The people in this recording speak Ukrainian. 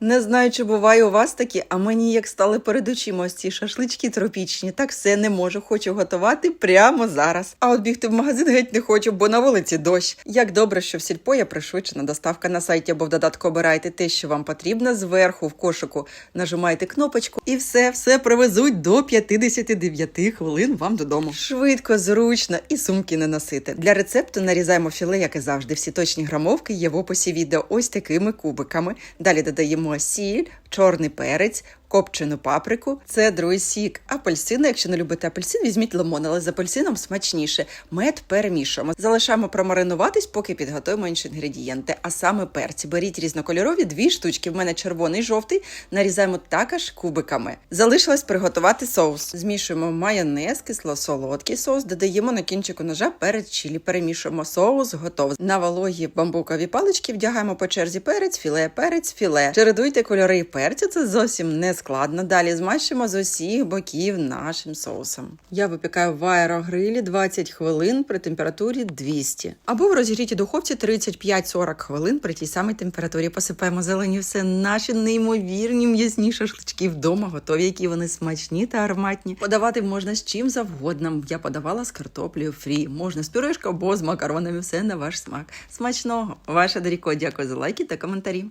Не знаю, чи буває у вас такі, а мені як стали перед очима ось ці шашлички тропічні. Так все не можу, хочу готувати прямо зараз. А от бігти в магазин геть не хочу, бо на вулиці дощ. Як добре, що в сільпо є пришвидшена доставка на сайті або в додатку обирайте те, що вам потрібно. Зверху в кошику нажимаєте кнопочку, і все, все привезуть до 59 хвилин вам додому. Швидко, зручно і сумки не носити. Для рецепту нарізаємо філе, як і завжди. Всі точні грамовки є в описі відео ось такими кубиками. Далі додаємо сіль, чорний перець. Копчену паприку, цедру сік, апельсини. Якщо не любите апельсин, візьміть лимон, але з апельсином смачніше. Мед перемішуємо. Залишаємо промаринуватись, поки підготуємо інші інгредієнти. А саме перці. Беріть різнокольорові дві штучки. В мене червоний, жовтий. Нарізаємо також кубиками. Залишилось приготувати соус. Змішуємо майонез, кисло-солодкий соус, додаємо на кінчику ножа перець чилі. Перемішуємо соус, готово. На вологі бамбукові палички вдягаємо по черзі перець, філе, перець, філе. Чередуйте кольори перцю, це зовсім не складно. Далі змащуємо з усіх боків нашим соусом. Я випікаю в аерогрилі 20 хвилин при температурі 200. Або в розігрітій духовці 35-40 хвилин при тій самій температурі. Посипаємо зелені все наші неймовірні м'ясні шашлички вдома, готові, які вони смачні та ароматні. Подавати можна з чим завгодно. Я подавала з картоплею фрі. Можна з пюрешкою або з макаронами. Все на ваш смак. Смачного! Ваша Даріко, дякую за лайки та коментарі.